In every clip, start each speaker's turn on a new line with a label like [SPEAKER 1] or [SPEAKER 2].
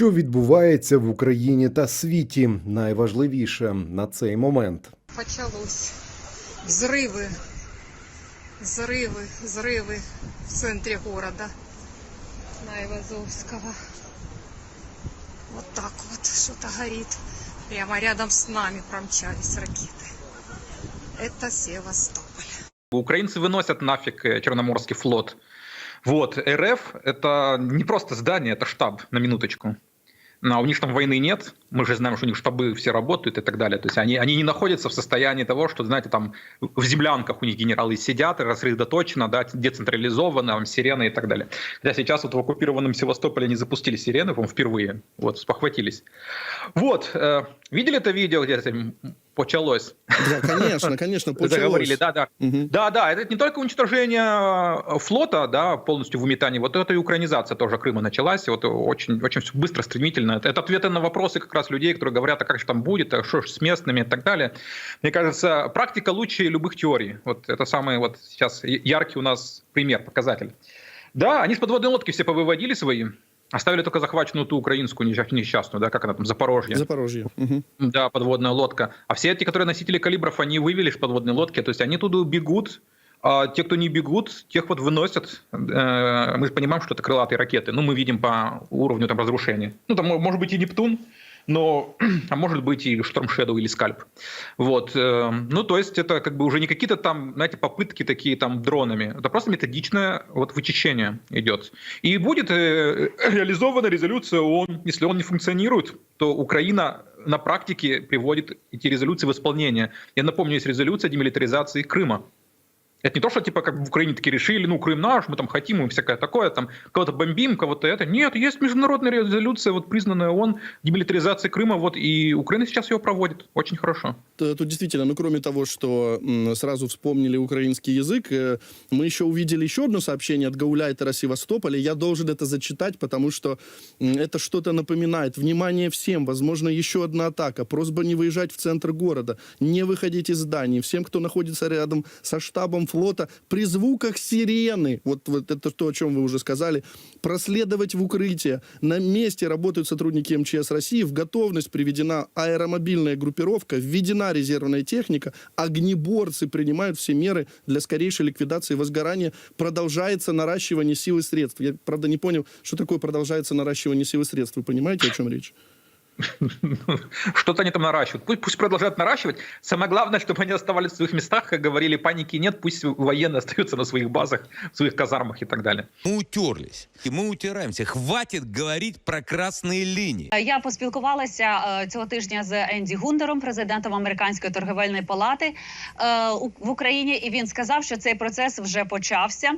[SPEAKER 1] Що відбувається в Україні та світі, найважливіше на цей момент.
[SPEAKER 2] почалось. Взрывы, взрывы, взрывы в центре города Наивазовского. Вот так вот что-то горит. Прямо рядом с нами промчались ракеты. Это Севастополь.
[SPEAKER 3] Украинцы выносят нафиг э, Черноморский флот. Вот, РФ — это не просто здание, это штаб, на минуточку. А у них там войны нет, мы же знаем, что у них штабы все работают и так далее. То есть они, они не находятся в состоянии того, что, знаете, там в землянках у них генералы сидят, рассредоточено, да, децентрализованно, там, сирены и так далее. Хотя сейчас вот в оккупированном Севастополе они запустили сирены, по-моему, впервые, вот, спохватились. Вот, э, видели это видео, где это почалось?
[SPEAKER 4] Да, конечно, конечно,
[SPEAKER 3] Вы заговорили,
[SPEAKER 4] почалось.
[SPEAKER 3] да, да. Да, да, это не только уничтожение э, флота, да, полностью в выметании, вот это и украинизация тоже Крыма началась, вот очень, очень все быстро, стремительно. Это ответы на вопросы как раз людей, которые говорят, а как же там будет, а что ж с местными и так далее. Мне кажется, практика лучше любых теорий. Вот это самый вот сейчас яркий у нас пример, показатель. Да, они с подводной лодки все повыводили свои, оставили только захваченную ту украинскую несчастную, да, как она там, Запорожье.
[SPEAKER 4] Запорожье. Мгм.
[SPEAKER 3] Да, подводная лодка. А все эти, которые носители калибров, они вывели с подводной лодки, то есть они туда бегут, а те, кто не бегут, тех вот выносят. Э, Мы же понимаем, что это крылатые ракеты. Ну, мы видим по уровню там разрушения. Ну, там может быть и Нептун, но, а может быть и Шторм Shadow или Скальп. Вот. э, Ну, то есть это как бы уже не какие-то там, знаете, попытки такие там дронами. Это просто методичное вот вычищение идет. И будет э, реализована резолюция ООН. Если он не функционирует, то Украина на практике приводит эти резолюции в исполнение. Я напомню, есть резолюция демилитаризации Крыма. Это не то, что типа как в Украине такие решили, ну, Крым наш, мы там хотим, мы всякое такое, там, кого-то бомбим, кого-то это. Нет, есть международная резолюция, вот признанная ООН, демилитаризации Крыма, вот, и Украина сейчас ее проводит. Очень хорошо.
[SPEAKER 4] Тут действительно, ну кроме того, что сразу вспомнили украинский язык, э, мы еще увидели еще одно сообщение от Гауляйтера Севастополя. Я должен это зачитать, потому что это что-то напоминает. Внимание всем, возможно, еще одна атака. Просьба не выезжать в центр города, не выходить из зданий. Всем, кто находится рядом со штабом флота, при звуках сирены, вот, вот это то, о чем вы уже сказали, проследовать в укрытие. На месте работают сотрудники МЧС России, в готовность приведена аэромобильная группировка, введена резервная техника, огнеборцы принимают все меры для скорейшей ликвидации возгорания. Продолжается наращивание сил и средств. Я, правда, не понял, что такое продолжается наращивание сил и средств. Вы понимаете, о чем речь?
[SPEAKER 3] Что-то они там наращивают. Пусть, пусть продолжают наращивать. Самое главное, чтобы они оставались в своих местах, как говорили, паники нет, пусть военные остаются на своих базах, в своих казармах и так далее.
[SPEAKER 5] Мы утерлись. И мы утираемся. Хватит говорить про красные линии.
[SPEAKER 6] Я поспілкувалася е, цього тижня з Енді Гундером, президентом американської торговельної палати е, у- в Україні, і він сказав, що цей процес вже почався.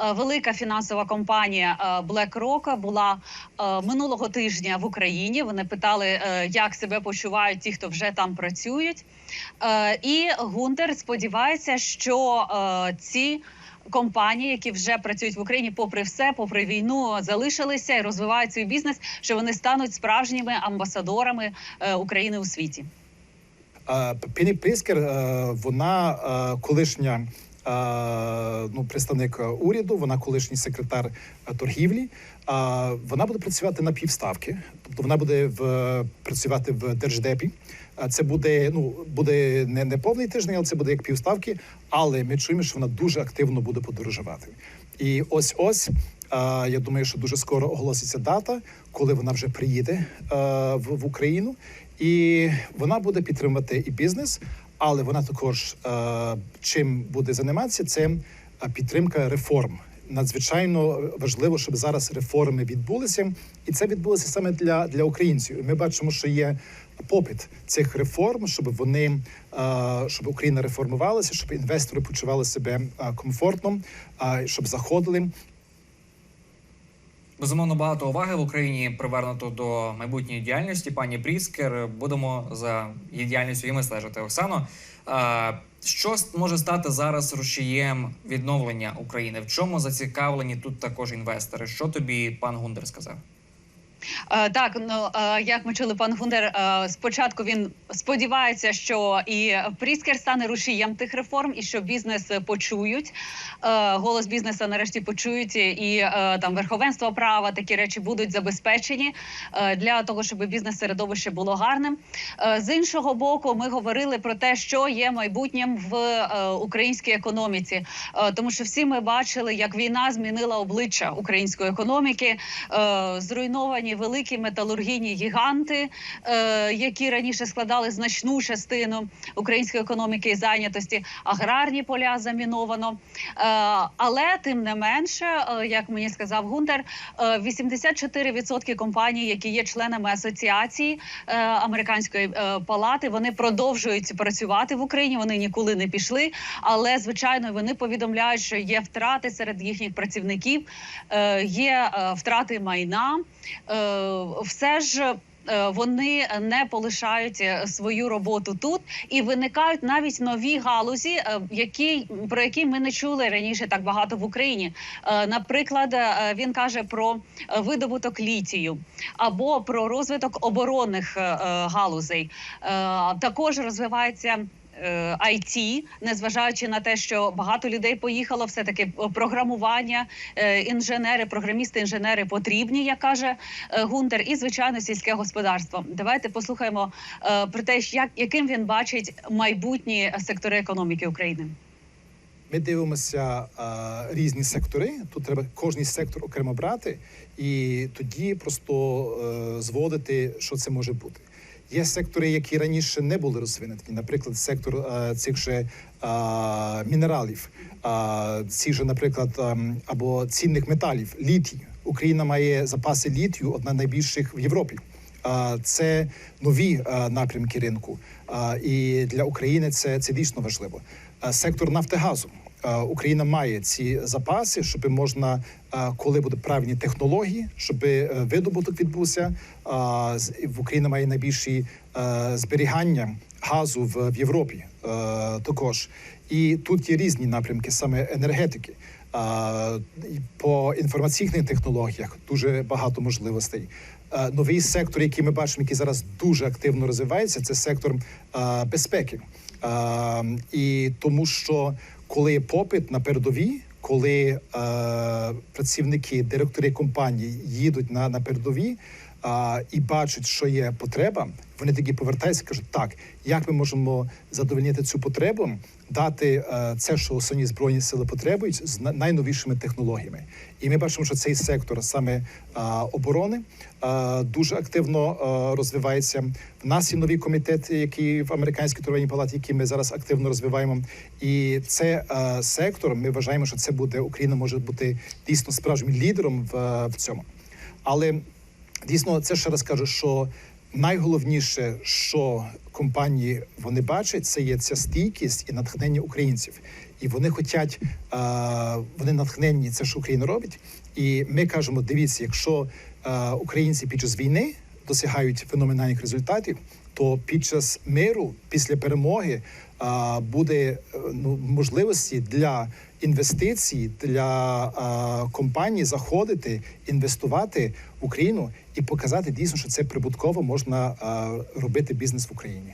[SPEAKER 6] Е, Велика фінансова компанія е, BlackRock була е, минулого тижня в Україні. Вони питали, е, як себе почувають ті, хто вже там працюють. Е, І Гундер сподівається, що е, ці компанії, які вже працюють в Україні, попри все, попри війну, залишилися і розвивають свій бізнес, що вони стануть справжніми амбасадорами України у світі.
[SPEAKER 7] Пені Пріскер, вона колишня ну, представник уряду, вона колишній секретар е, торгівлі. Е, Вона буде працювати на півставки, тобто вона буде в, працювати в держдепі. Е, Це буде ну буде не, не повний тиждень, але це буде як півставки. Але ми чуємо, що вона дуже активно буде подорожувати. І ось ось. е, Я думаю, що дуже скоро оголоситься дата, коли вона вже приїде е, в Україну, і вона буде підтримувати і бізнес, але вона також е, чим буде займатися, це е, підтримка реформ. Надзвичайно важливо, щоб зараз реформи відбулися, і це відбулося саме для, для українців. Ми бачимо, що є попит цих реформ, щоб вони е, щоб Україна реформувалася, щоб інвестори почували себе комфортно, щоб заходили.
[SPEAKER 8] Безумовно, багато уваги в Україні привернуто до майбутньої діяльності. Пані Бріскер, будемо за її діяльністю і ми стежити. Оксано, що може стати зараз рушієм відновлення України? В чому зацікавлені тут також інвестори? Що тобі пан Гундер сказав?
[SPEAKER 6] Е, Так, ну е, як ми чули, пан Гундер, е, спочатку він сподівається, що і Пріскер стане рушієм тих реформ, і що бізнес почують. Голос бізнесу нарешті почують, і там верховенство права, такі речі будуть забезпечені для того, щоб бізнес середовище було гарним. З іншого боку, ми говорили про те, що є майбутнім в українській економіці, тому що всі ми бачили, як війна змінила обличчя української економіки, Е, зруйновані великі металургійні гіганти, е, які раніше складали значну частину української економіки і зайнятості. Аграрні поля заміновано. Е, але тим не менше, е, як мені сказав Гунтер, е, 84% компаній, які є членами асоціації американської палати, вони продовжують працювати в Україні. Вони ніколи не пішли. Але звичайно, вони повідомляють, що є втрати серед їхніх працівників, є втрати майна. Е, все ж. е, Вони не полишають е, свою роботу тут і виникають навіть нові галузі, які про які ми не чули раніше так багато в Україні. Наприклад, він каже про видобуток літію або про розвиток оборонних галузей. Також розвивається. Е, IT, незважаючи на те, що багато людей поїхало, все таки програмування, е, інженери, програмісти, інженери потрібні, як каже е, Гунтер, і звичайно сільське господарство. Давайте послухаємо е, про те, як яким він бачить майбутні сектори економіки України.
[SPEAKER 7] Ми дивимося е, різні сектори. Тут треба кожний сектор окремо брати, і тоді просто е, зводити, що це може бути. Є сектори, які раніше не були розвинені. Наприклад, сектор е, цих же е, мінералів, е, ці же, наприклад, або цінних металів, літій. Україна має запаси літію, одна з найбільших в Європі. Е, Це нові напрямки ринку, і для України це, це дійсно важливо. Сектор Нафтогазу. Е, Україна має ці запаси, щоб можна, е, коли будуть правильні технології, щоб е, видобуток відбувся. Україна має найбільші зберігання газу в, Європі також. І тут є різні напрямки, саме енергетики. По інформаційних технологіях дуже багато можливостей. Новий сектор, який ми бачимо, який зараз дуже активно розвивається, це сектор безпеки. І тому, що коли попит на передові, коли е, працівники, директори компаній їдуть на, на передові е, і бачать, що є потреба, вони тоді повертаються і кажуть, так, як ми можемо задовольнити цю потребу, дати е, це, що основні збройні сили потребують, з найновішими технологіями. І ми бачимо, що цей сектор саме е, оборони е, дуже активно е, розвивається. В нас є нові комітети, які в американській торговельній палаті, які ми зараз активно розвиваємо. І це е, сектор. Ми вважаємо, що це буде Україна може бути дійсно справжнім лідером в, в цьому. Але дійсно, це ще раз кажу, що найголовніше, що компанії вони бачать, це є ця стійкість і натхнення українців. І вони хочуть, вони натхненні це, що Україна робить. І ми кажемо: дивіться, якщо українці під час війни досягають феноменальних результатів, то під час миру, після перемоги, буде е, ну, можливості для інвестицій для компаній заходити, інвестувати в Україну і показати дійсно, що це прибутково можна робити бізнес в Україні.